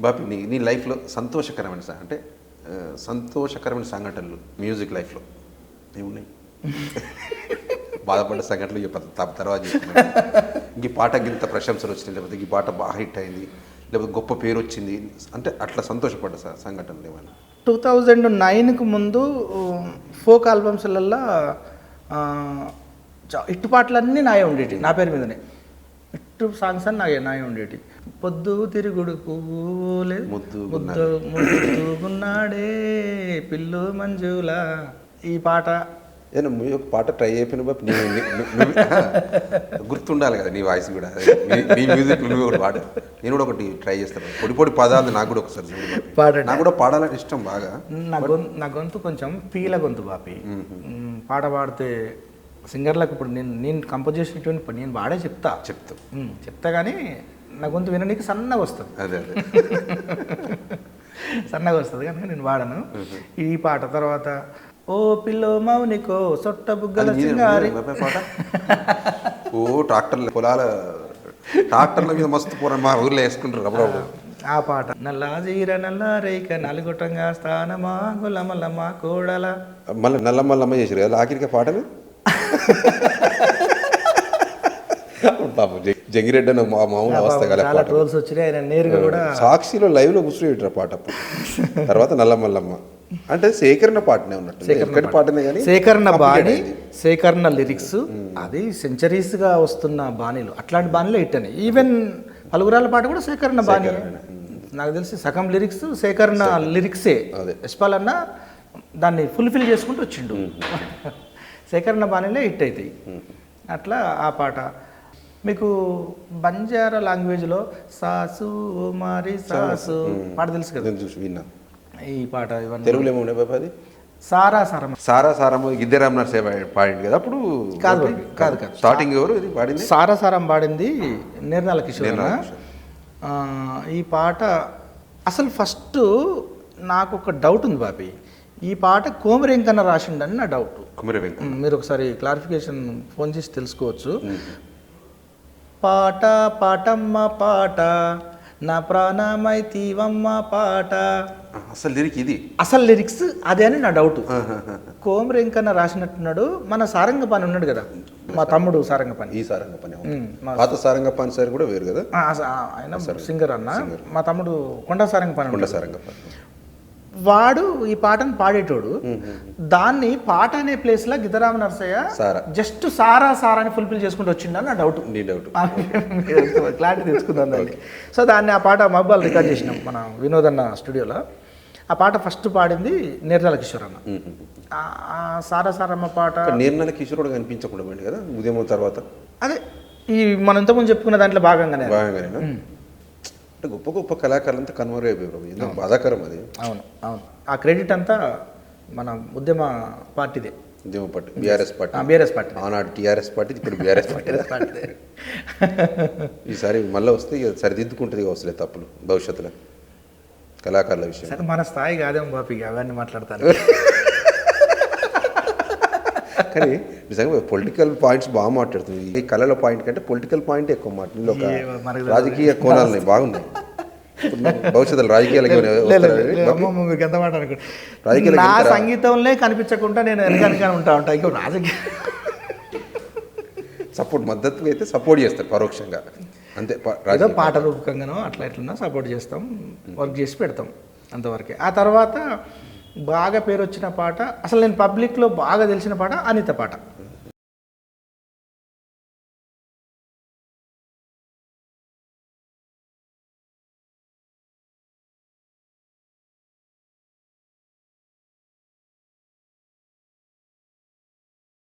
బాపి నీ నీ లైఫ్లో సంతోషకరమైన అంటే సంతోషకరమైన సంఘటనలు మ్యూజిక్ లైఫ్లో. ఏమున్నాయి బాధపడ్డ సంఘటనలు చెప్ప త- తర్వాత ఈ పాట ఇంత ప్రశంసలు వచ్చినాయి లేకపోతే ఈ పాట బాగా హిట్ అయింది లేకపోతే గొప్ప పేరు వచ్చింది. అంటే అట్లా సంతోషపడ్డ స- సంఘటనలు ఏమైనా? టూ థౌజండ్ నైన్కి ముందు ఫోక్ ఆల్బమ్స్లల్లో ఇట్టు పాటలన్నీ నాయే ఉండేటి నా పేరు మీదనే. ఇట్టు సాంగ్స్ అన్ని నాయే నాయే ఉండేటి. పొద్దు తిరుగుడు పువ్వులే ముద్దు ముద్దు ముద్దుగున్నాడే పిల్లు మంజుల. ఈ పాట. మీ ఒక పాట ట్రై అయిపోయిన గుర్తుండాలి కదా నీ వాయిస్ కూడా. నీ- మ్యూజిక్ నువ్వు ఒకటి పాడు నేను కూడా ఒకటి ట్రై చేస్తాను పొడి పొడి పదాలు నాకు కూడా ఒకసారి. పాడండి. నాకు కూడా పాడాలని ఇష్టం బాగా. నా గొంతు నా గొంతు కొంచెం పీల గొంతు బాపి. పాట పాడితే సింగర్లకు ఇప్పుడు నేను నేను కంపోజ్ చేసినటువంటి పని నేను వాడే చెప్తా. చెప్తా. చెప్తా కానీ నా గొంతు వినడానికి సన్నగా వస్తుంది. అదే అదే. సన్నగా వస్తుంది కనుక నేను వాడను. ఈ పాట తర్వాత ఓ పిల్లో మౌనికో సొట్ట బుగ్గల సింగారి. పాట. ఓ ట్రాక్టర్ల పొలాల ట్రాక్టర్ల మీద మస్తు పూర మా ఊర్లో వేసుకుంటారు అప్పుడప్పుడు. ఆ పాట. నల్లా జీర నల్లా రేక నలుగుటంగా స్థానమా గులమల్లమ్మ కోడల. మళ్ళీ నల్ల మల్లమ్మ చేసారు కదా ఆఖరికి పాటలు పాపం జంగిరెడ్డి అన్న మా మామూలు అవస్థ ట్రోల్స్ వచ్చినాయి ఆయన నేరుగా కూడా సాక్షిలో లైవ్లో కూర్చుని పాట అప్పుడు. తర్వాత నల్ల మల్లమ్మ అంటే సేకరణ పాటనే ఉన్నట్టు ఎక్కడి పాటనే కానీ సేకరణ బాణి. సేకరణ లిరిక్స్ అది సెంచరీస్గా వస్తున్న బాణీలు. అట్లాంటి బాణీలు హిట్ అని ఈవెన్ పలుగురాల పాట కూడా సేకరణ బాణి. నాకు తెలిసి సగం లిరిక్స్ సేకరణ లిరిక్సే అదే. యశ్పాల్ అన్న దాన్ని ఫుల్ఫిల్ చేసుకుంటూ వచ్చిండు. సేకరణ బాణీలే హిట్ అవుతాయి అట్లా ఆ పాట. మీకు బంజారా లాంగ్వేజ్లో సాసు మారి సాసు పాట తెలుసు కదా? చూసి విన్నా. ఈ పాట ఇవన్నీ. తెలుగులో ఏమో ఉండే సారా సారం సారా సారమ్మ గిద్దెరామ్ నర్సే పాడింది కదా అప్పుడు? కాదు కాదు కాదు. స్టార్టింగ్ ఎవరు ఇది పాడింది? సారా సారం పాడింది నిర్నాల కిషోర్ ఈ పాట అసలు ఫస్ట్ నాకు ఒక డౌట్ ఉంది బాబీ. ఈ పాట కోమరెంకన్న రాసిండని నా డౌట్ కుమరి మీరు ఒకసారి క్లారిఫికేషన్ ఫోన్ చేసి తెలుసుకోవచ్చు. పాట పాటమ్మ పాట నా ప్రాణమైతీవమ్మ పాట. అసలు లిరిక్ ఇది? అసలు లిరిక్స్ అదే అని నా డౌట్ కోమరెంకన్న రాసినట్టున్నాడు. మన సారంగపాని ఉన్నాడు కదా మా తమ్ముడు సారంగపాని ఈ సారంగ పని అవును. ఉమ్, మా పాత సారంగ పని సార్ కూడా వేరు కదా? ఆ, ఆయన సింగర్ అన్న. మా తమ్ముడు కొండ సారంగ పని కొండ సారంగ పని వాడు ఈ పాటను పాడేటోడు. దాన్ని పాట అనే ప్లేస్లో గిద్దరామ నరసయ్య. జస్ట్ సారా సారా అని ఫుల్ఫిల్ చేసుకుంటూ వచ్చిండని నా డౌట్ నీ డౌట్ క్లారిటీ తెచ్చుకుందాం దాన్ని. సో దాన్ని ఆ పాట మబ్బాలు రికార్డ్ చేసినాం మన వినోద్ అన్న స్టూడియోలో ఆ పాట ఫస్ట్ పాడింది నిర్మల కిషోర్ అన్న. సారా సారమ్మ పాట. నిర్మల కిషోరుడు కనిపించకుండా కదా ఉదయం తర్వాత. అదే ఈ మనం ఇంతకుముందు చెప్పుకున్న దాంట్లో భాగంగానే. అది. అంటే గొప్ప గొప్ప కళాకారులంతా కనుమరుగైపోయారు ప్రభు ఎందుకు? బాధాకరం అది. అవును అవును. ఆ క్రెడిట్ అంతా మన ఉద్యమ పార్టీదే. ఉద్యమ party BRS party. BRS party. ఆనాడు టీఆర్ఎస్ పార్టీ ఇప్పుడు బీఆర్ఎస్ పార్టీ. ఈసారి మళ్ళీ వస్తే సరిదిద్దుకుంటుంది అవసరం తప్పులు భవిష్యత్తులో. కళాకారుల విషయం సరే మన స్థాయి కాదేమో బాపి అవన్నీ మాట్లాడతాను కానీ నిజంగా పొలిటికల్ పాయింట్స్ బాగా మాట్లాడుతుంది. ఈ కళల పాయింట్ కంటే పొలిటికల్ పాయింట్ ఎక్కువ మాట్లాడుతుంది. ఒక రాజకీయ కోణాలు బాగున్నాయి భవిష్యత్తులో రాజకీయాలకి మీకు ఎంత మాట అనుకో నా? సంగీతంలో కనిపించకుండా నేను వెనకనగా ఉంటా ఉంటా. ఇంకో రాజకీయ సపోర్ట్ మద్దతు అయితే సపోర్ట్ చేస్తారు పరోక్షంగా. అంతే ఏదో రాజకీయ పాట రూపకంగానో అట్లా ఇట్లనో సపోర్ట్ చేస్తాం వర్క్ చేసి పెడతాం అంతవరకే. ఆ తర్వాత బాగా పేరు వచ్చిన పాట అసలు నేను పబ్లిక్లో బాగా తెలిసిన పాట అనిత పాట.